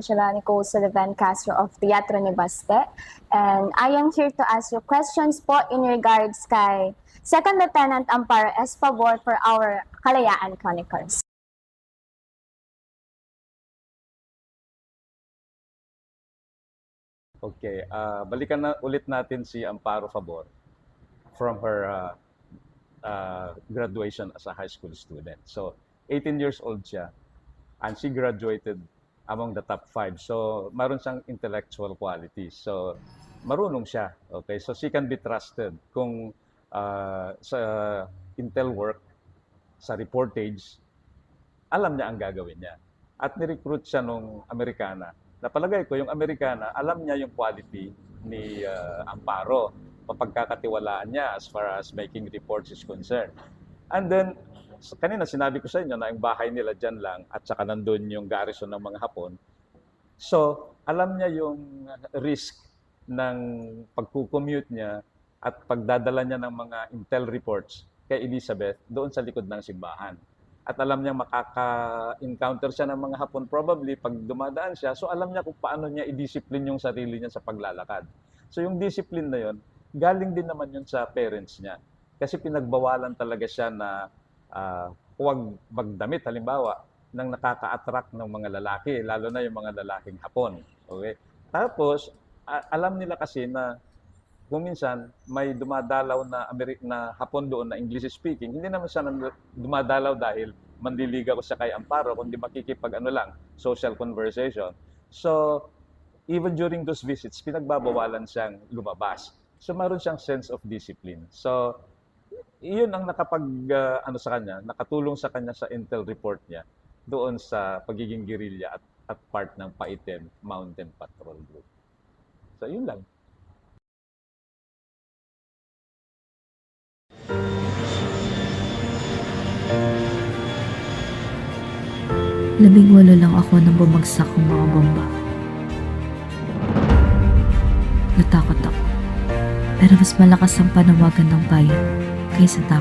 Angela Nicole Sullivan Castro of Teatro ni Baste. And I am here to ask you questions po in regards kay Second Lieutenant Amparo Espavor for our Kalayaan Chronicles. Okay, ah balikan na ulit natin si Amparo Favor from her ah, ah, graduation as a high school student. So, 18 years old siya and she graduated among the top 5. So, maroon siyang intellectual qualities. So, marunong siya. Okay, so she can be trusted kung ah, sa intel work, sa reportage, alam niya ang gagawin niya. At ni-recruit siya nung Amerikana. Napalagay ko, yung Amerikana, alam niya yung quality ni uh, Amparo, mapagkakatiwalaan niya as far as making reports is concerned. And then, kanina sinabi ko sa inyo na yung bahay nila dyan lang at saka nandun yung garrison ng mga Hapon. So, alam niya yung risk ng pagkukommute niya at pagdadala niya ng mga intel reports kay Elizabeth doon sa likod ng simbahan. At alam niya makaka-encounter siya ng mga Hapon probably pag dumadaan siya. So alam niya kung paano niya i-discipline yung sarili niya sa paglalakad. So yung discipline na yon, galing din naman yun sa parents niya. Kasi pinagbawalan talaga siya na ah, huwag magdamit halimbawa nang nakaka-attract ng mga lalaki, lalo na yung mga lalaking Hapon. Okay? Tapos, alam nila kasi na kung may dumadalaw na Ameri- na Hapon doon na English speaking, hindi naman siya dumadalaw dahil manliligaw siya kay Amparo, kundi makikipag ano lang, social conversation. So, even during those visits, pinagbabawalan siyang lumabas. So, meron siyang sense of discipline. So, iyon ang nakapag, ah, ano sa kanya, nakatulong sa kanya sa intel report niya doon sa pagiging guerrilla at, at part ng Paitem Mountain Patrol Group. So, yun lang. Labing walo lang ako nang bumagsak ang mga bomba. Natakot ako. Pero mas malakas ang panawagan ng bayan kaysa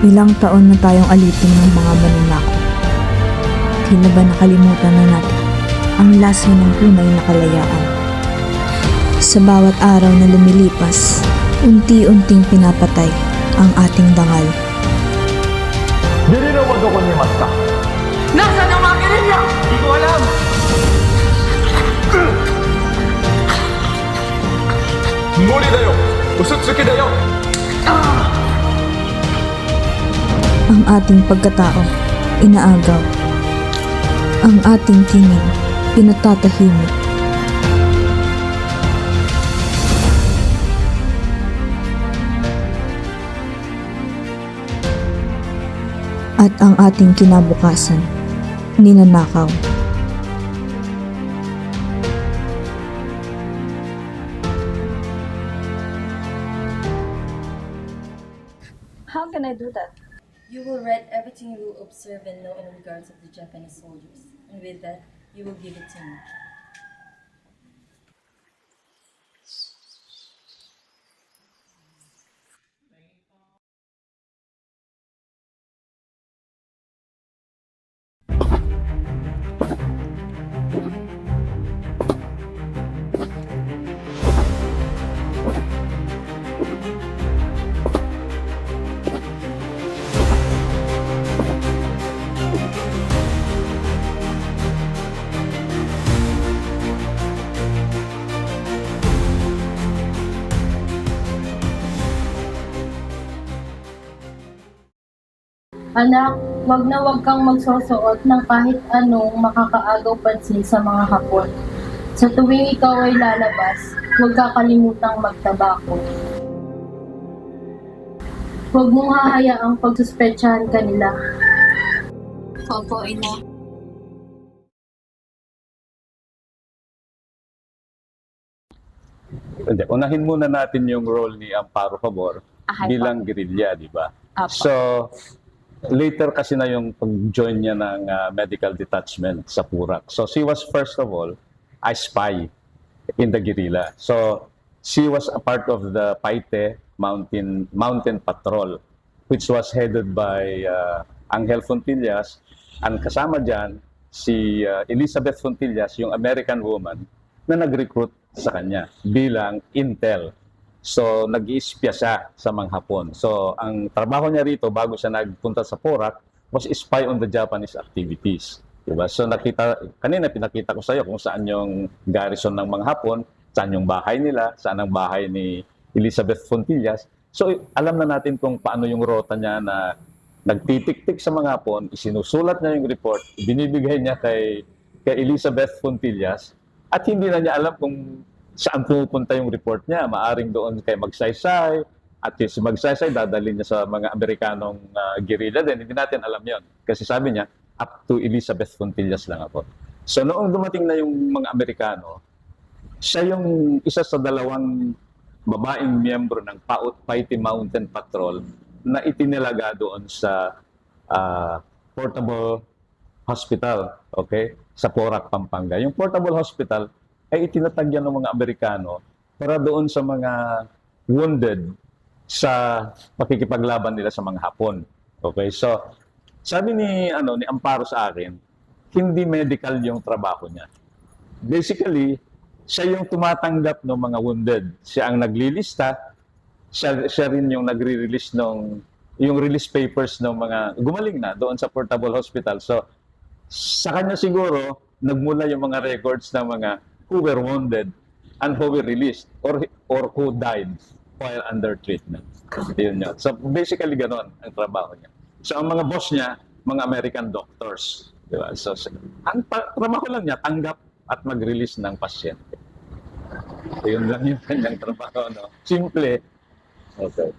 Ilang taon na tayong alipin ng mga manunako. Tila ba nakalimutan na natin ang lasa ng tunay na kalayaan? Sa bawat araw na lumilipas, unti-unting pinapatay ang ating dangal. Nirinawag ako ni Masta. Nasaan ang mga ganilya? Hindi ko alam! Muli tayo! Usutsuki tayo! Ah! Ang ating pagkatao, inaagaw. Ang ating tinig, pinatatahimik. At ang ating kinabukasan, ninanakaw. How can I do that? You will write everything you will observe and know in regards of the Japanese soldiers. And with that, you will give it to me. Anak, wag na wag kang magsusuot ng kahit anong makakaagaw pansin sa mga hapon. Sa tuwing ikaw ay lalabas, huwag kakalimutang magtabako. Huwag mong hahayaang pagsuspetsahan ka nila. Opo, ina. Hindi, unahin muna natin yung role ni Amparo Favor bilang guerrilla, di ba? Apo. So, later kasi na yung pag-join niya ng ah, medical detachment sa Purak. So, she was first of all a spy in the guerrilla. So, she was a part of the Paite Mountain Mountain Patrol which was headed by uh, Angel Fontillas and kasama diyan si uh, Elizabeth Fontillas, yung American woman na nag-recruit sa kanya bilang intel. So, nag-iispya siya sa mga Hapon. So, ang trabaho niya rito bago siya nagpunta sa Porac was spy on the Japanese activities. Diba? So, nakita, kanina pinakita ko sa iyo kung saan yung garrison ng mga Hapon, saan yung bahay nila, saan ang bahay ni Elizabeth Fontillas. So, alam na natin kung paano yung rota niya na nagtitik-tik sa mga Hapon, isinusulat niya yung report, binibigay niya kay, kay Elizabeth Fontillas, at hindi na niya alam kung saan pupunta yung report niya. Maaring doon kay Magsaysay, at si Magsaysay dadalhin niya sa mga Amerikanong uh, guerrilla din. Hindi natin alam yon Kasi sabi niya, up to Elizabeth Fontillas lang ako. So noong dumating na yung mga Amerikano, siya yung isa sa dalawang babaeng miyembro ng Paiti Mountain Patrol na itinilaga doon sa ah, portable hospital, okay? Sa Porac, Pampanga. Yung portable hospital ay itinatagyan ng mga Amerikano para doon sa mga wounded sa pakikipaglaban nila sa mga Hapon. Okay? So, sabi ni ano ni Amparo sa akin, hindi medical yung trabaho niya. Basically, siya yung tumatanggap ng mga wounded. Siya ang naglilista, siya, siya rin yung nagre-release ng yung release papers ng mga gumaling na doon sa portable hospital. So, sa kanya siguro, nagmula yung mga records ng mga who were wounded and who were released or or who died while under treatment. Yun yun. So, basically, ganon ang trabaho niya. So, ang mga boss niya, mga American doctors. Di ba? So, si- ang trabaho lang niya, tanggap at mag-release ng pasyente. Yun lang yung kanyang trabaho. No? Simple. Okay.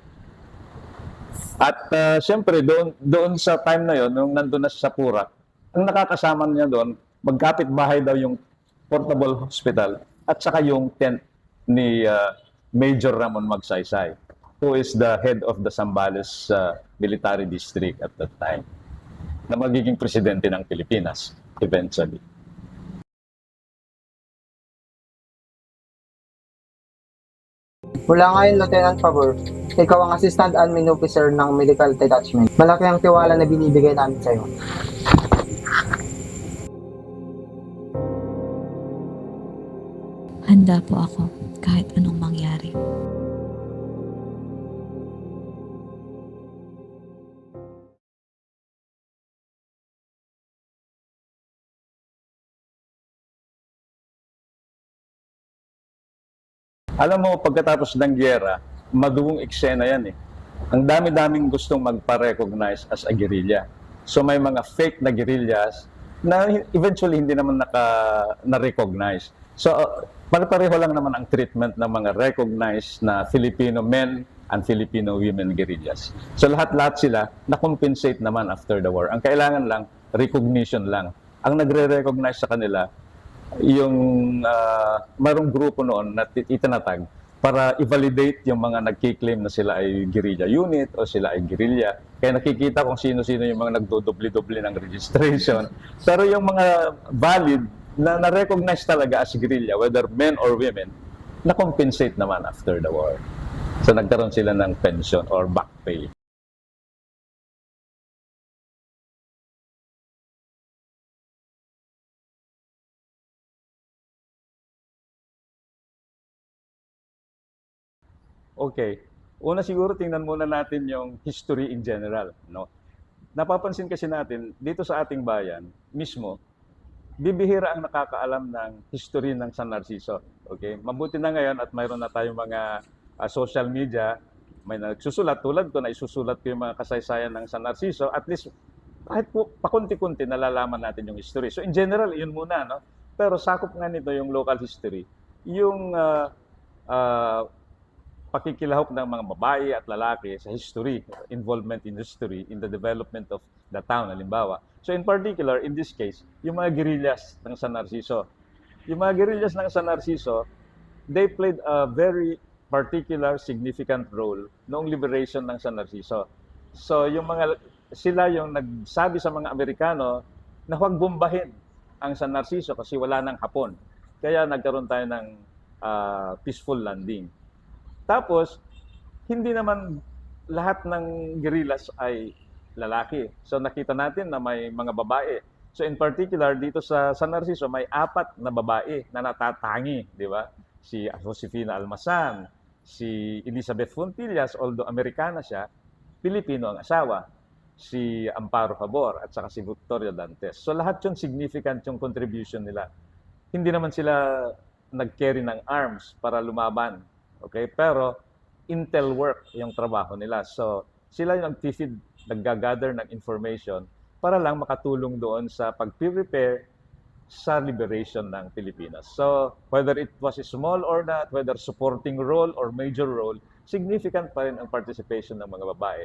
At uh, siyempre, doon, doon sa time na yon nung nandun na sa Purak, ang nakakasama niya doon, magkapit bahay daw yung portable hospital at saka yung tent ni uh, Major Ramon Magsaysay, who is the head of the Zambales uh, Military District at that time, na magiging presidente ng Pilipinas eventually. Mula ngayon, Lieutenant Favor, ikaw ang Assistant Admin Officer ng Medical Detachment. Malaki ang tiwala na binibigay namin sa'yo. Handa po ako kahit anong mangyari. Alam mo, pagkatapos ng gyera, madugong eksena yan eh. Ang dami-daming gustong magpa-recognize as a guerrilla. So may mga fake na guerrillas na eventually hindi naman naka, na-recognize. So uh, pare-pareho lang naman ang treatment ng mga recognized na Filipino men and Filipino women guerrillas. So lahat-lahat sila na-compensate naman after the war. Ang kailangan lang, recognition lang. Ang nagre-recognize sa kanila, yung uh, mayroong grupo noon na itinatag para i-validate yung mga nagki-claim na sila ay guerrilla unit o sila ay guerrilla. Kaya nakikita kung sino-sino yung mga nagdodobli-dobli ng registration. Pero yung mga valid na na-recognize talaga as guerrilla, whether men or women, na-compensate naman after the war. So nagkaroon sila ng pension or back pay. Okay. Una siguro tingnan muna natin yung history in general, no? Napapansin kasi natin dito sa ating bayan mismo, bibihira ang nakakaalam ng history ng San Narciso. Okay? Mabuti na ngayon at mayroon na tayong mga ah, social media may nagsusulat tulad ko na isusulat ko yung mga kasaysayan ng San Narciso, at least kahit po pakunti-kunti nalalaman natin yung history. So in general, yun muna, no? Pero sakop nga nito yung local history, yung ah, ah, pakikilahok ng mga babae at lalaki sa history, involvement in history, in the development of the town, halimbawa. So in particular, in this case, yung mga guerrillas ng San Narciso. Yung mga guerrillas ng San Narciso, they played a very particular significant role noong liberation ng San Narciso. So yung mga sila yung nagsabi sa mga Amerikano na huwag bombahin ang San Narciso kasi wala nang Hapon. Kaya nagkaroon tayo ng ah, peaceful landing. Tapos, hindi naman lahat ng guerrillas ay lalaki. So nakita natin na may mga babae. So in particular, dito sa San Narciso, may apat na babae na natatangi, di ba? Si Josefina Almasan, si Elizabeth Fontillas, although Amerikana siya, Pilipino ang asawa, si Amparo Favor, at saka si Victoria Dantes. So lahat yung significant yung contribution nila. Hindi naman sila nag-carry ng arms para lumaban. Okay? Pero intel work yung trabaho nila. So sila yung nag-feed, nag-gather ng information para lang makatulong doon sa pag-prepare sa liberation ng Pilipinas. So, whether it was small or not, whether supporting role or major role, significant pa rin ang participation ng mga babae.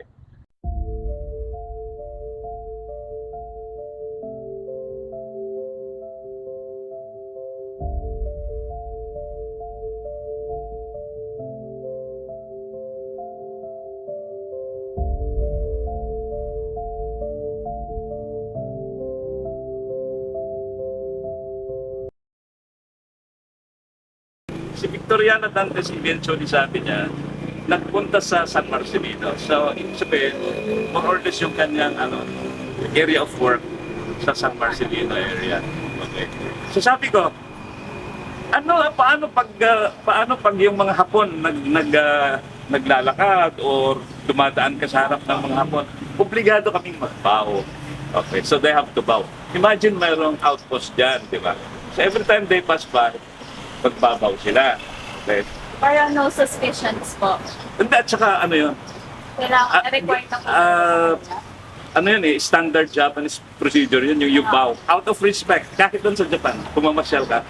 Victoriana Dantes eventually sabi niya, nagpunta sa San Marcelino. So, ibig sabihin, more or less yung kanyang ano, area of work sa San Marcelino area. Okay. So sabi ko, ano paano pag ah, paano pag yung mga Hapon nag nag ah, naglalakad or dumadaan ka sa harap ng mga Hapon, obligado kaming magbow. Okay, so they have to bow. Imagine mayroong outpost diyan, di ba? So every time they pass by, magbabaw sila. Okay. Para no suspicions po. Hindi, at saka ano yun, Kailangan Ah, required ng ah, ano yun eh, standard Japanese procedure yun, yung, bow. Out of respect, kahit doon sa Japan, kung mamasyal ka,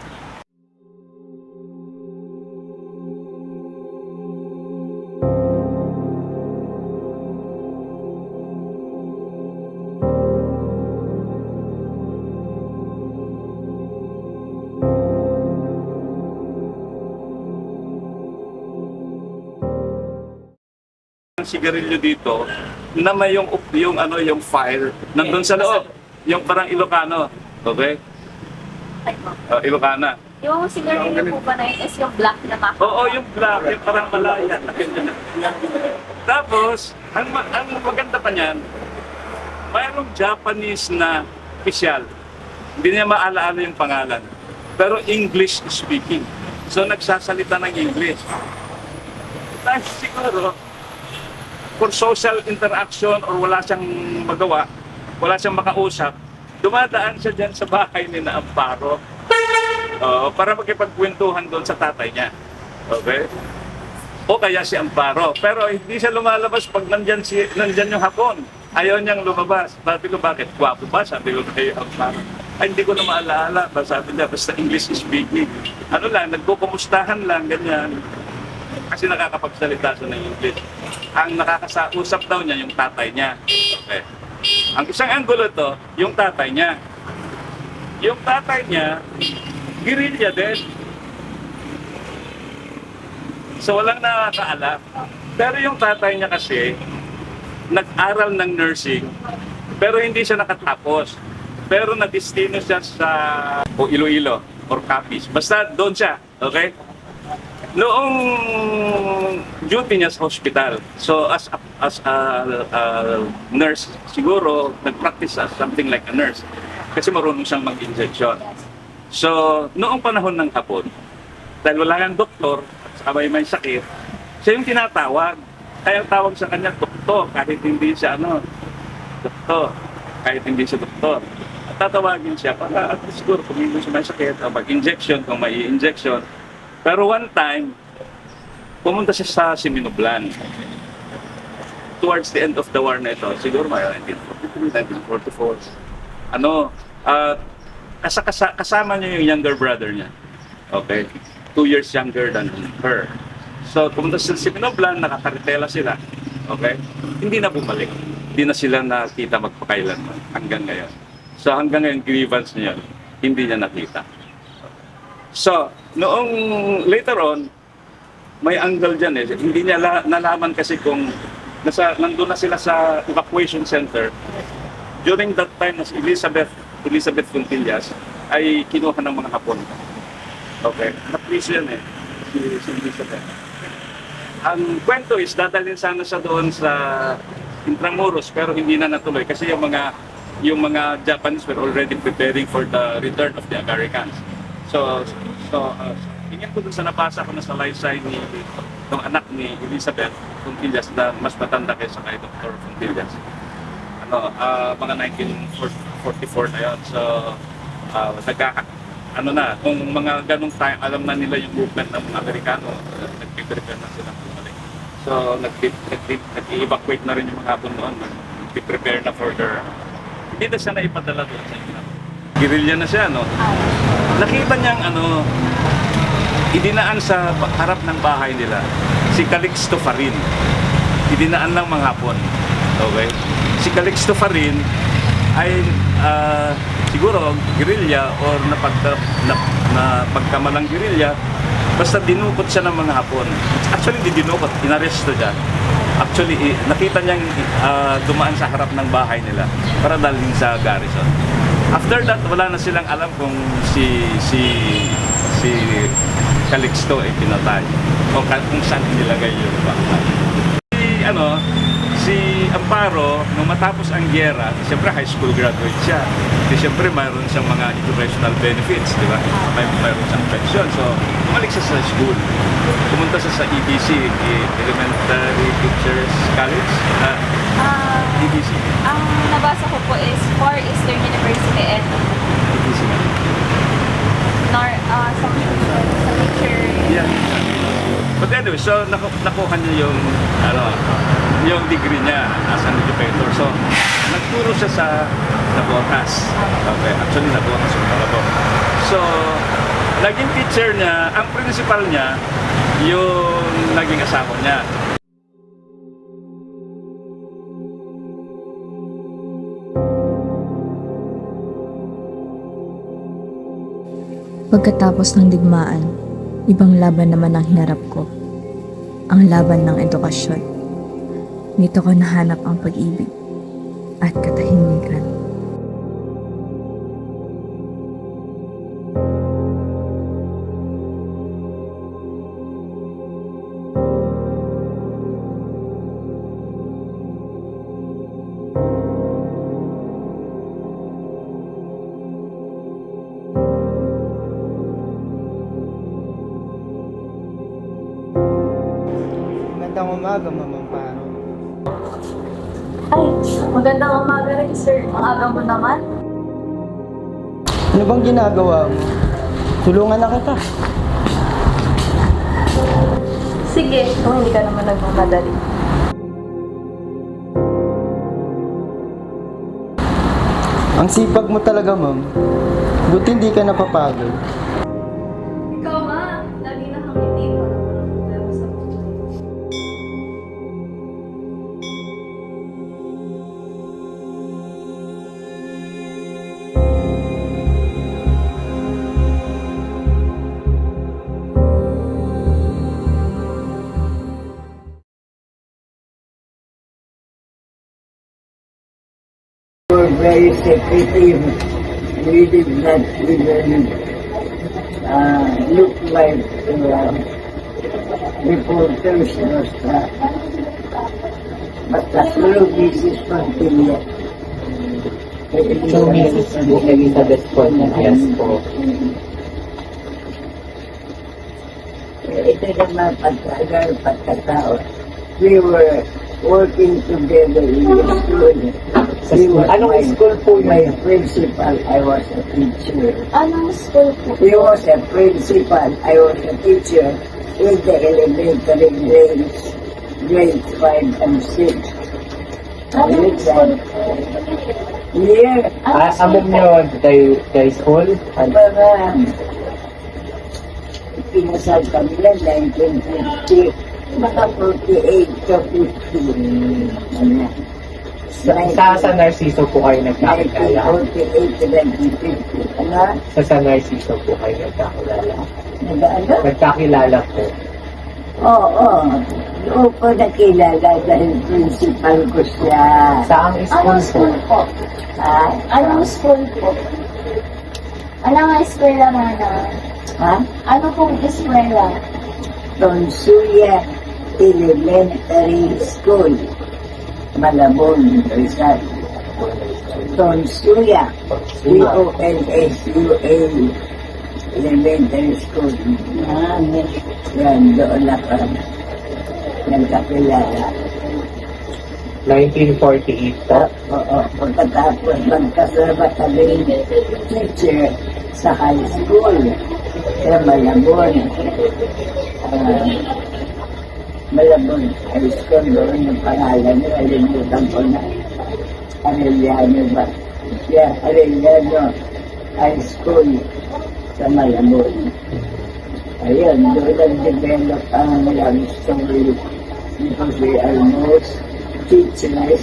sigarilyo dito na may yung yung ano yung fire nandun sa loob. Yung parang Ilocano okay? Uh, Ilocana. Yung sigarilyo po ba na yun is yung black na maka. oo yung black yung parang malaya tapos ang, ma- ang maganda pa niyan mayroong Japanese na official. Hindi niya maalaala yung pangalan pero English speaking. So nagsasalita ng English. Dahil siguro for social interaction or wala siyang magawa, wala siyang makausap, dumadaan siya dyan sa bahay ni na Amparo Oo, para makipagkwentuhan doon sa tatay niya. Okay? O kaya si Amparo. Pero hindi siya lumalabas pag nandyan, si, nandyan yung hapon. Ayaw niyang lumabas. Sabi ko, bakit? Gwapo ba? Sabi ko kay Amparo. Ay, hindi ko na maalala. Sabi niya, basta English speaking. Ano lang, nagkukumustahan lang, ganyan kasi nakakapagsalita siya ng English. Ang nakakausap daw niya yung tatay niya. Okay. Ang isang anggulo to, yung tatay niya. Yung tatay niya, girilya din. So walang nakakaalam. Pero yung tatay niya kasi, nag-aral ng nursing, pero hindi siya nakatapos. Pero nadistino siya sa o Iloilo or Capiz. Basta doon siya, okay? Noong duty niya sa hospital, so as a, as a, a nurse, siguro nag-practice as something like a nurse kasi marunong siyang mag-injection. So, noong panahon ng hapon, dahil wala kang doktor, saka may sakit, siya yung tinatawag. Kaya tawag sa kanya, doktor, kahit hindi siya ano, doktor, kahit hindi siya doktor. At tatawagin siya para at siguro kung hindi siya may sakit, mag-injection, kung may injection. Pero one time, pumunta siya sa Siminublan. towards the end of the war na ito, siguro mga 1943, 1944, ano, uh, kasa, kasa, kasama niya yung younger brother niya. Okay? Two years younger than her. So, pumunta sila sa Minoblan, nakakaritela sila. Okay? Hindi na bumalik. Hindi na sila nakita magpakailanman hanggang ngayon. So, hanggang ngayon, grievance niya, hindi niya nakita. So, noong later on, may angle dyan eh. Hindi niya la- nalaman kasi kung nasa, nandun na sila sa evacuation center. During that time, si Elizabeth, Elizabeth Fontillas ay kinuha ng mga Hapon. Okay? Na-please yan eh. Si, si Elizabeth. Ang kwento is dadalhin sana siya doon sa Intramuros pero hindi na natuloy kasi yung mga yung mga Japanese were already preparing for the return of the Americans. So, so uh, tingin ko dun sa nabasa ko na sa sign ni ng anak ni Elizabeth Fontillas na mas matanda kaysa kay Dr. Fontillas. Ano, ah, mga 1944 na yun. So, uh, nagka, ano na, kung mga ganong time, alam na nila yung movement ng mga Amerikano, uh, nag-prepare na sila bumalik. So, nag-evacuate na rin yung mga hapon noon. Nag-prepare na for their... Hindi na siya na ipadala doon sa. Guerrilla na siya, no? Nakita niyang ano, idinaan sa harap ng bahay nila si Calixto Farin. Idinaan ng mga hapon. Okay? Si Calixto Farin ay ah, siguro guerrilla or napagka, na, na pagkamalang guerrilla basta dinukot siya ng mga hapon. Actually, hindi dinukot, inaresto siya. Actually, nakita niyang ah, dumaan sa harap ng bahay nila para dalhin sa garrison. After that, wala na silang alam kung si si si Calixto ay pinatay o kung saan nilagay yung bangkay. Si ano, si Amparo, nung matapos ang gyera, siyempre high school graduate siya. Kasi siyempre mayroon siyang mga educational benefits, di ba? May mayroon siyang pension. So, bumalik siya sa school. Pumunta siya sa EBC, E- Elementary Teachers College. Ah, EBC. ang nabasa ko po is Far Eastern University and nga. Nor, ah, sa sa picture. Yeah. But anyway, so naku nakuha niya yung ano, yung degree niya as an educator. So, nagturo siya sa Nabotas. Okay, actually Nabotas yung Malabo. So, naging teacher niya, ang principal niya, yung naging asawa niya. Pagkatapos ng digmaan, ibang laban naman ang hinarap ko. Ang laban ng edukasyon. Dito ko nahanap ang pag-ibig at katahimikan. Umaga, Ma'am Amparo. Ay, magandang umaga rin, sir. Ang aga mo naman. Ano bang ginagawa mo? Tulungan na kita. Sige, kung hindi ka naman nagmamadali. Ang sipag mo talaga, ma'am. Buti hindi ka napapagod. Very secretive. We did not even uh, look like uh, reporters. Basta. Basta through Mrs. Pantilla. So, Mrs. Elizabeth po, yes po. Ito naman pagkagal, pagkatao. We were working together in the school. He was Anong school po? My principal, I was a teacher. Anong school po? He was a principal. I was a teacher in the elementary grades, grades 5 and 6. Ayun lang. Year. Ah, amo nyo, kay, kay school? Para pinasal kami lang 1950. Baka 48 to 50. Ano? Sa, sa San Narciso po kayo nagkakilala? 1948 to 1950. Ano? Sa San Narciso po kayo nagkakilala? Nag-ano? Nagkakilala po. Oo. Oo ko nakilala dahil principal ko siya. Saang Anong school school po? po? Ha? Anong school po? Anong eskwela na na? Ha? Ano pong eskwela? Tonsuya Elementary School. Malabon, Rizal. Tonsuya. T-O-N-S-U-A Elementary School. Ah, yan, doon ako nagkakilala. 1948 po. Oo, pagkatapos magkasama kami teacher sa high school sa Malabon. Ah, Malabon High School doon yung pangalan niya, nalimutan ko na. Arellano ba? Yeah, Arellano High School sa Malabon. Ayun, doon nag-develop ang love story we are most teachers.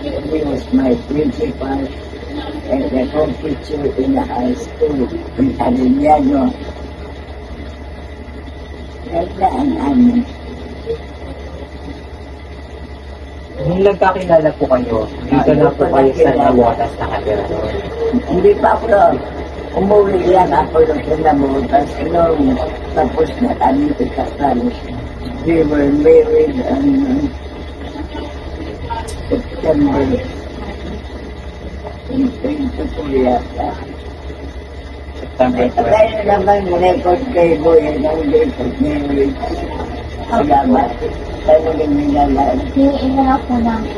He was my principal and the home teacher in the high school in Arellano. Kaya ang amin. Nung nagkakilala po kayo, dito na po kayo sa Nawatas nakatira noon. Hindi pa ako umuwi lang ako sa Namutas nung tapos na kami ikasal. We were married on September 24 yata. September 12. Kaya naman record kay Boy ng date of marriage. Salamat. Nilalaan. Hingin na lang po namin.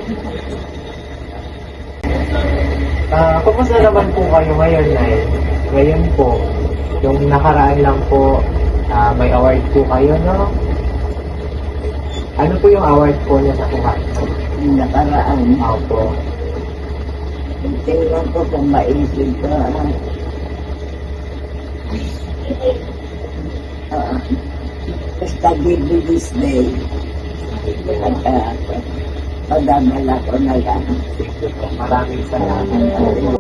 Ah, kumusta naman po kayo ngayon, Nay? Ngayon po, yung nakaraan lang po, ah, may award po kayo, no? Ano po yung award po na nakuha? Yung nakaraan. Opo. Tingnan ko kung maisip ko. ah. Ah, basta give me this day. At uh, padamala ko na lang. Maraming salamat.